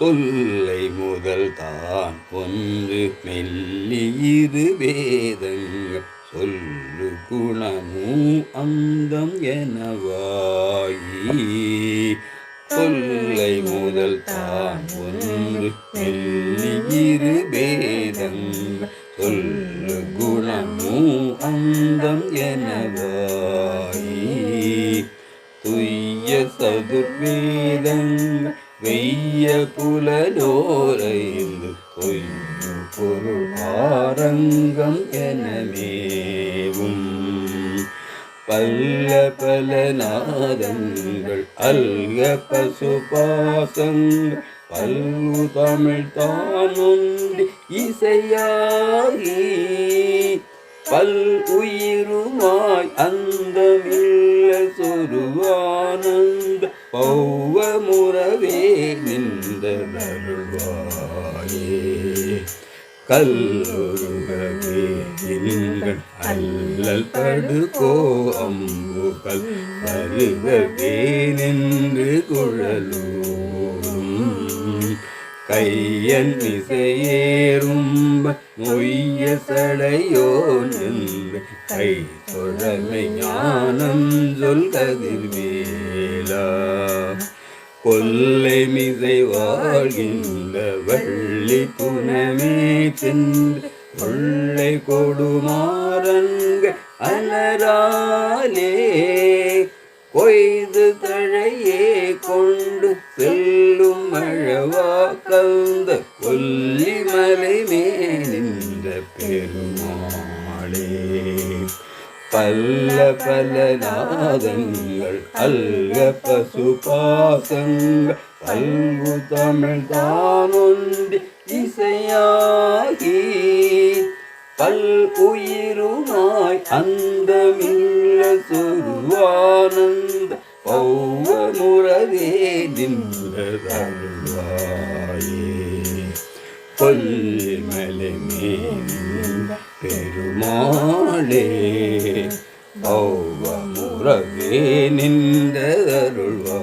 தொல்லை முதல் தான் ஒன்று மெல்லியிரு வேதங்கள் சொல்லு குணமும் அந்தம் எனவாயி. தொல்லை முதல் தான் ஒன்று மெல்லியிரு வேதங்கள் சொல்லு குணமும் அந்தம் எனவாயி. துய்ய சதுர்வேதங்கள் வெய்ய புலனோரைந்து கொய்யு பொருளாரங்கம் எனமேவும். பல்ல பல நாதங்கள் அல்க பசுபாசங்கள் பல்லு தமிழ் தானுண்டு இசையாகி பல் உயிருமாய் அந்தமில்ல சொருவானந்த பௌ நின்றருள்வாயே கல்லுருகவே அல்லல் படுகோ அம்புகள் வருகவே நின்று குழலூரும். கையன் இசையேறும் மொய்ய சடையோ நின்று கை தொழமை ஞானம் சொல் கதிர்வேலா. கொல்லை மிசை வாழ்கின்ற வள்ளி புனமே சென்று கொள்ளை கொடுமாறங்க அலராலே கொய்து தழையே கொண்டு செல்லும் மழவா கந்த கொல்லிமலை மேலின்ற பெருமாளே. பல்ல பல நாதங்கள் அல்ல பசுபாசங்கள் பல்வு தமிழ் தானொன்றி இசையாகி பல் உயிருமாய் அந்த மில்ல சொருவானந்த பௌவமுறவே நின்றருள்வாயே கொல்லிமலை പൊൽമലമേന്ത പെരുമാളേ ഭൗവമുറവേ നിന്ദരുൾവാ